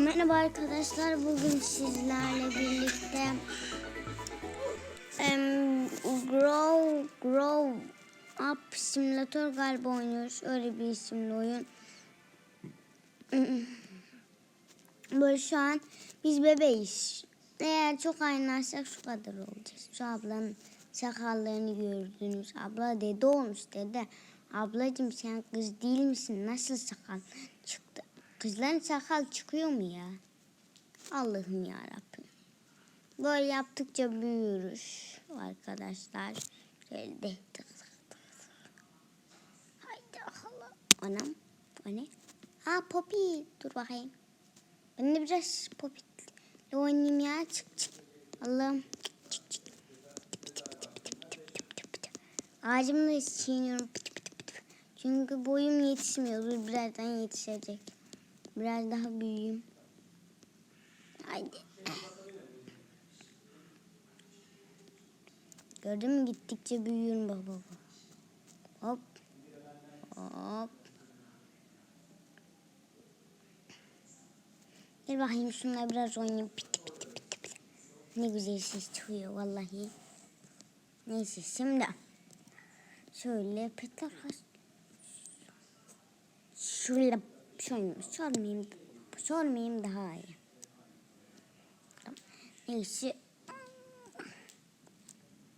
Merhaba arkadaşlar. Bugün sizlerle birlikte em, Grow Grow Up Simulator galiba oynuyoruz. Öyle bir isimli oyun. Böyle şu an biz bebeğiz. Eğer çok aynarsak şu kadar olacağız. Şu ablanın sakallarını gördünüz. Abla dede olmuş dede. Ablacığım sen kız değil misin? Nasıl sakal çıktı? Kızların sakal çıkıyor mu ya? Allah'ım ya Rabbim. Böyle yaptıkça büyüyoruz arkadaşlar. Şöyle de. Haydi Allah. Anam. O ne? Aa Poppy. Dur bakayım. Ben de biraz Poppy'le oynayayım ya. Çık çık. Allah'ım. Çık çık. Ağacımı çiğniyorum. Çünkü boyum yetişmiyor. Dur birazdan yetişecek. Biraz daha büyüyeyim. Haydi. Gördün mü gittikçe büyüyorum bak bak. Hop. Hop. Gel bakayım şununla biraz oynayayım. Piti piti piti piti. Ne güzel ses çıkıyor vallahi. Neyse şimdi. Şöyle petar Şöyle şöyle sormayayım. Sormayayım daha iyi. Neyse.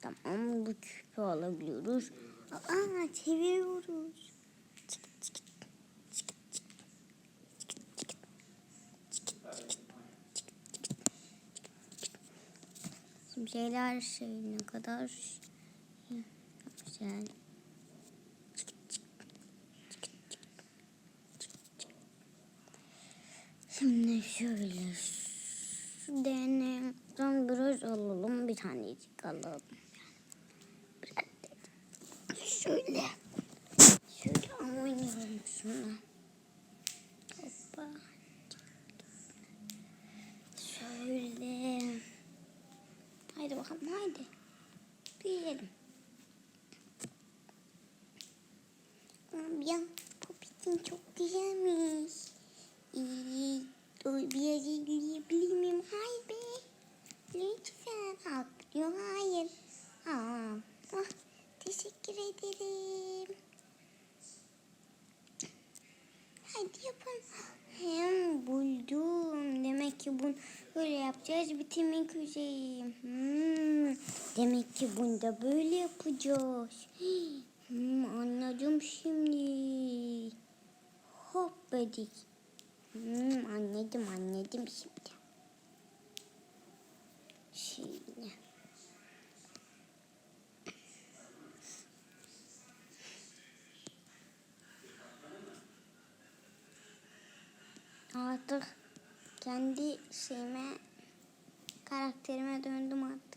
Tamam bu küpü alabiliyoruz. Aa çeviriyoruz. Şimdi şeyler şey ne kadar güzel. Şimdi şöyle deneyden biraz alalım bir tanecik alalım. Şöyle şöyle oynayalım şunu. Hoppa. Şöyle. Haydi bakalım haydi. Büyüyelim. Ya popitin çok güzelmiş. İyi. Dur bir yere yürüyebilir miyim? Hayır be. Lütfen. Atlıyor. Hayır. Aa. Ah, teşekkür ederim. Hadi yapın. Hem buldum. Demek ki bunu yapacağız. Bitirmek üzereyim. Hmm. Demek ki bunu da böyle yapacağız. Hmm, anladım şimdi. Hop dedik. Hmm, anladım anladım şimdi. Şöyle. Artık kendi şeyime karakterime döndüm artık.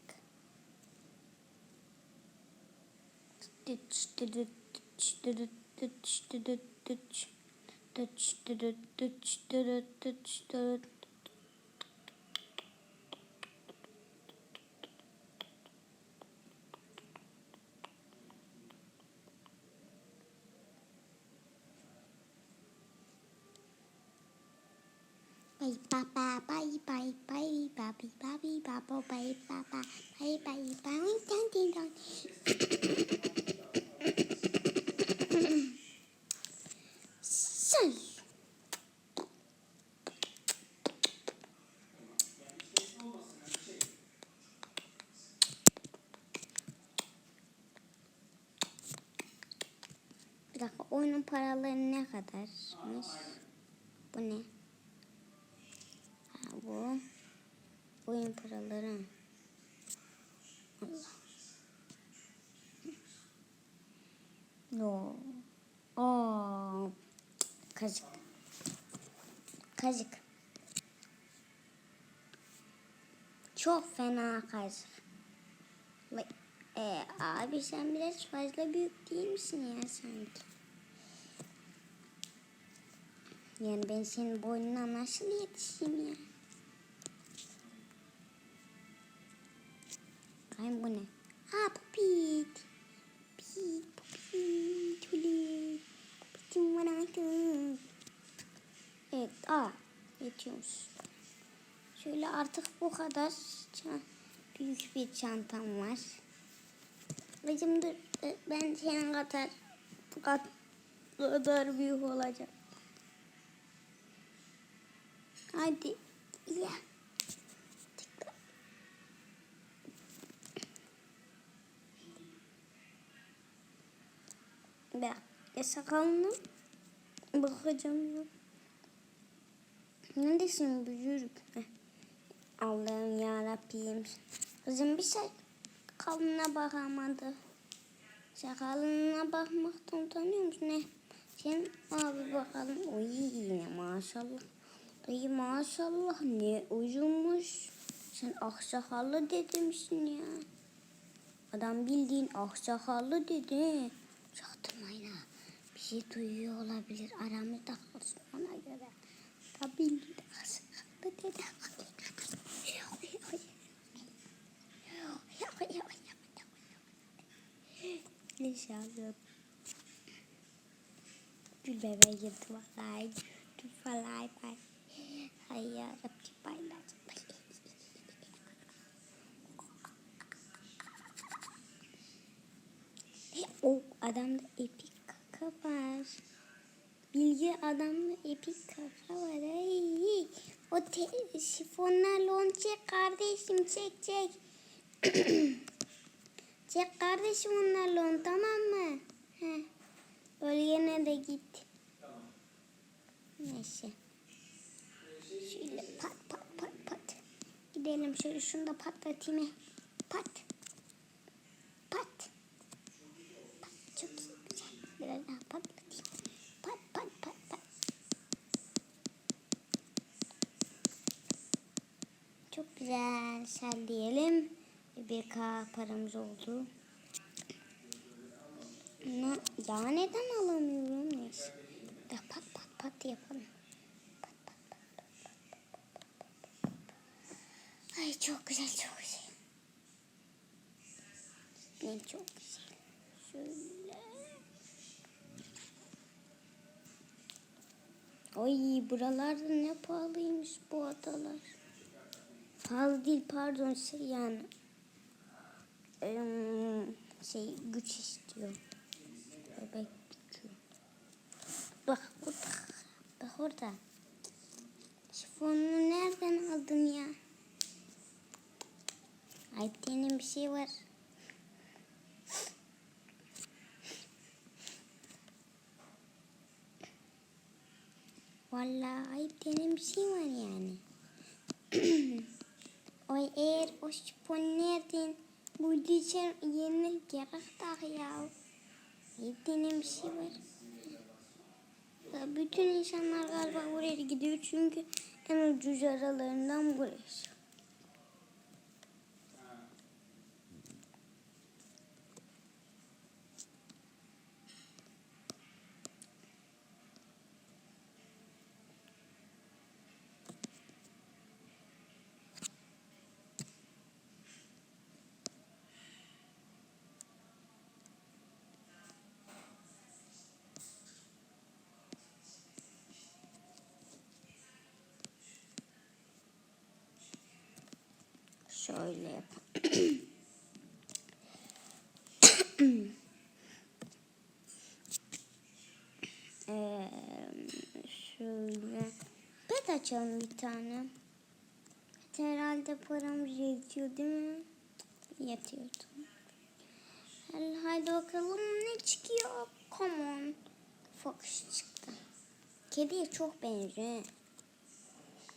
bay bay babi babi babo bay baba bay bay bay ding ding dong. Söz. Bir dakika oyunun paraları ne kadarmış? Bu ne? Oyun paraları. Allah. Yo. Aa. Kazık. Kazık. Çok fena kazık. E, abi sen biraz fazla büyük değil misin ya sanki? Yani ben senin boynuna nasıl yetişeyim ya? Kayın bu ne? Ha Pupit. Pupit, Pupit, Pupit. Pupitim var artık. Evet, aa. Yetiyormuş. Şöyle artık bu kadar büyük bir çantam var. Bacım dur e, ben senin kadar kat kadar büyük olacak. Hadi ya. Bak ya sakalını bakacağım ya. Neredesin büyürük? Heh. Allah'ım yarabbim. Kızım bir sakalına bakamadı. Sakalına bakmaktan utanıyor musun? Ne? Sen abi bakalım. Oy yine maşallah. Ay maşallah ne uzunmuş. Sen aksakallı dedemişsin ya. Adam bildiğin aksakallı dedi. Çaktırmayla bir şey duyuyor olabilir. Aramızda kalsın ona göre. Tabii ki de kalsın. Dede Nişanlım. Gül bebeğe girdi vallahi. Gül vallahi ben. Hayır, adamda epik kaka var. Bilgi adamda epik kaka var. Ay, o te- şifonlarla onu çek kardeşim çek çek. çek kardeşim onlarla onu tamam mı? Heh. Bölgene de git. Neyse. Şöyle pat pat pat pat. Gidelim şöyle şunu da patlatayım. Pat. Pat. Pat. Evrensel diyelim. BK paramız oldu. Na, ya neden alamıyorum? Neyse. Ya pat pat pat yapalım. Pat pat pat pat pat pat pat pat. Ay çok güzel çok güzel. Ne çok güzel. Şöyle. Ay buralarda ne pahalıymış bu adalar. Pahalı değil pardon şey yani. Şey güç istiyor. Bebek gücü. Bak burada. Bak orada. Şifonunu nereden aldın ya? Ayıp denen bir şey var. Vallahi ayıp denen bir şey var yani. Oy eğer o şifon nereden bulduysan yerine gerek tak ya. Denen bir şey var. Bütün insanlar galiba buraya gidiyor çünkü en ucuz aralarından burası. Şöyle yapalım. Ee, şöyle. Bet açalım bir tane. Herhalde param yetiyor değil mi? Yetiyor tamam. Hadi, bakalım ne çıkıyor? Come on. Fox çıktı. Kediye çok benziyor.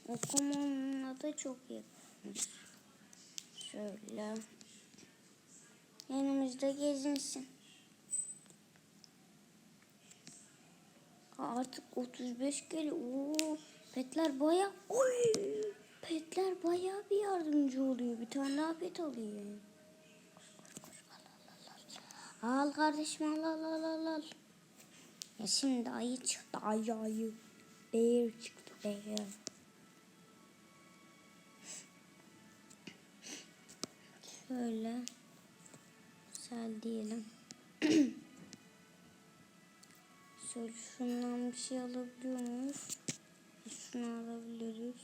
O come da çok yakın. Şöyle. Yanımızda gezinsin. Artık 35 geliyor. Oo, petler baya oy. Petler baya bir yardımcı oluyor. Bir tane daha pet alıyor. Al kardeşim al al al al al. Ya şimdi ayı çıktı ayı ayı. Bear çıktı bear. Şöyle. Güzel diyelim. Şöyle şundan bir şey alabiliyor muyuz? Şunu alabiliriz.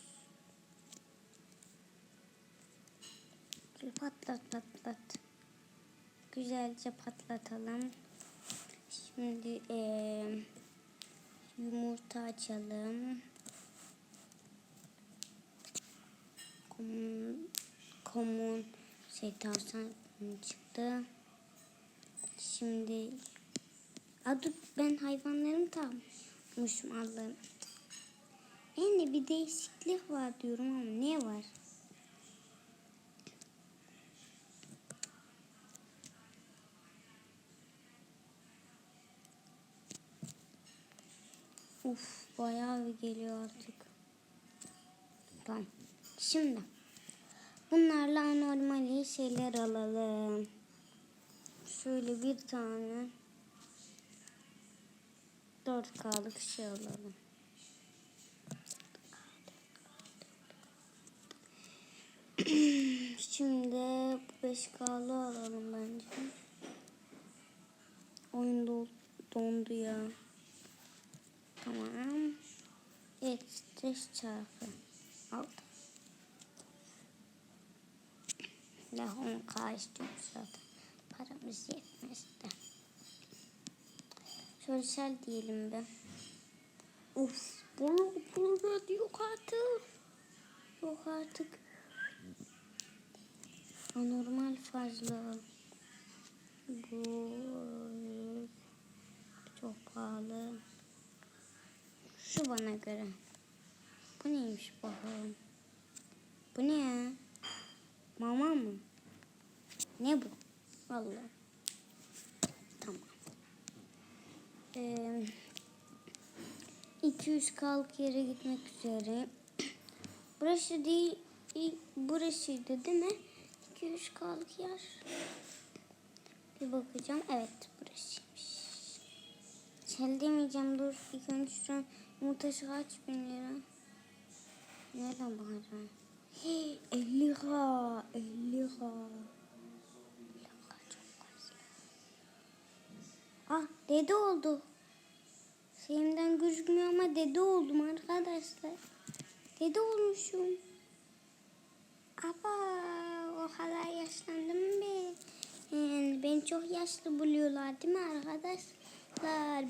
Patlat patlat. Güzelce patlatalım. Şimdi eee, yumurta açalım. Komun, komun şey tavşan çıktı. Şimdi adı ben hayvanlarımı tanımışım Allah'ım. Yine bir değişiklik var diyorum ama ne var? Uf bayağı bir geliyor artık. Tamam. Şimdi Bunlarla anormal şeyler alalım. Şöyle bir tane 4K'lık şey alalım. Şimdi 5K'lı alalım bence. Oyun dondu ya. Tamam. Evet 5 çarpı 6. Hala 10k zaten. Paramız yetmez de. Sosyal diyelim be. Of bunu burada yok artık. Yok artık. Anormal fazla. Bu çok pahalı. Şu bana göre. Bu neymiş bakalım. Bu ne ya? Mama mı? Ne bu? Vallahi. Tamam. Ee, 200 kalk yere gitmek üzere. Burası değil, burasıydı değil mi? 200 kalk yer. Bir bakacağım. Evet burasıymış. Sel demeyeceğim dur. İlk önce şu an yumurtası kaç bin lira? Nereden bakacağım? Hey, 50 lira. 50 lira. 50 lira çok fazla. Ah dede oldu. Şeyimden gözükmüyor ama dede oldum arkadaşlar. Dede olmuşum. Aba o kadar yaşlandım be. Yani beni çok yaşlı buluyorlar değil mi arkadaşlar?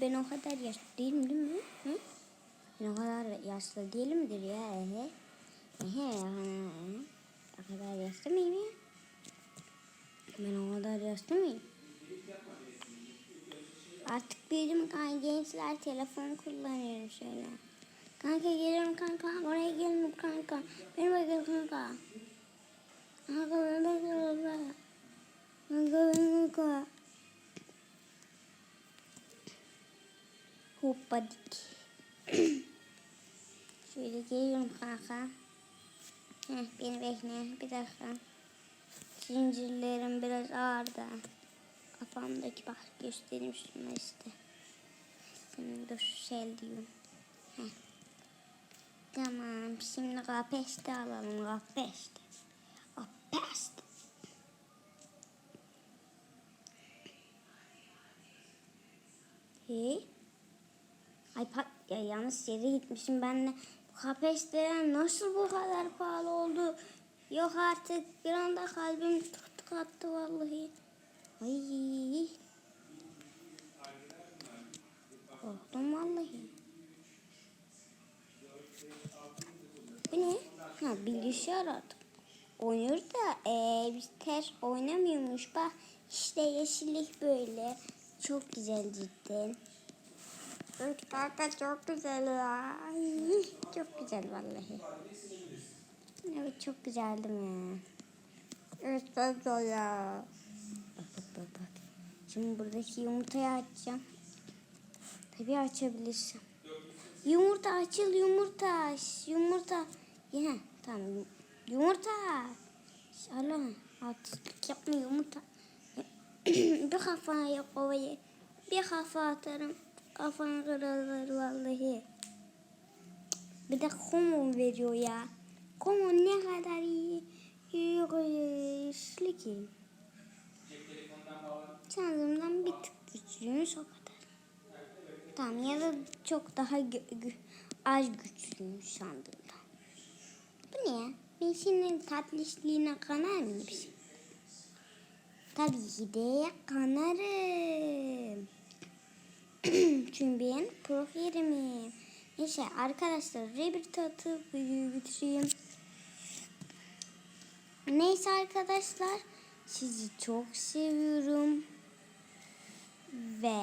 Ben o kadar yaşlı değilim değil mi? Hı? Ben o kadar yaşlı değilimdir ya. Ehe. O kadar yaşlı mıyım ya? Ben o kadar yaşlı mıyım? Artık büyüdüm kanka gençler telefon kullanıyorum şöyle. Kanka geliyorum kanka oraya gelin kanka. Beni bakın kanka. Kanka beni bakın kanka. Kanka beni kanka. Hoppadik. şöyle geliyorum kanka. Heh, beni bekle bir dakika. Zincirlerim biraz ağır da. Kafamdaki bak göstereyim şunu işte. Senin dur şey diyorum. Heh. Tamam şimdi kapeste alalım kapeste. Kapeste. Hey. Ay pat ya yanlış yere gitmişim ben de. Kapesteler nasıl bu kadar pahalı oldu? Yok artık bir anda kalbim tık tık attı vallahi. Ay. Korktum vallahi. Bu ne? Ha bilgisayar artık. Oynuyor da ee, biz ters oynamıyormuş. Bak işte yeşillik böyle. Çok güzel cidden. Evet kanka çok güzel ya. Ay, çok güzel vallahi. Evet çok güzel değil mi? Evet güzel ya. Bak bak bak bak. Şimdi buradaki yumurtayı açacağım. Tabii açabilirsin. Yumurta açıl yumurta. Yumurta. Ya tamam. Yumurta. Allah. Haksızlık yapma yumurta. bir kafaya kovayı. Bir kafa atarım. Kafan kırılır vallahi. Bir de komon veriyor ya. Komon ne kadar iyi. işli ki. Şansımdan bir tık güçlüymüş o kadar. Tamam ya da çok daha gö- gö- az güçlüymüş sandığımdan. Bu ne? Ben senin tatlışlığına kanar mıyım? Tabii ki de kanarım. Çünkü ben profilimim. Neyse arkadaşlar Rabbit atıp videoyu bitireyim. Neyse arkadaşlar sizi çok seviyorum. Ve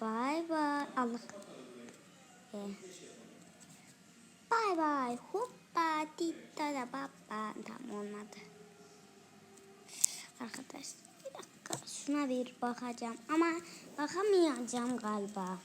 bay bay. Allah. Bay bay. Hoppa titta da baba. Tam olmadı. Arkadaşlar şuna bir bakacağım ama bakamayacağım galiba.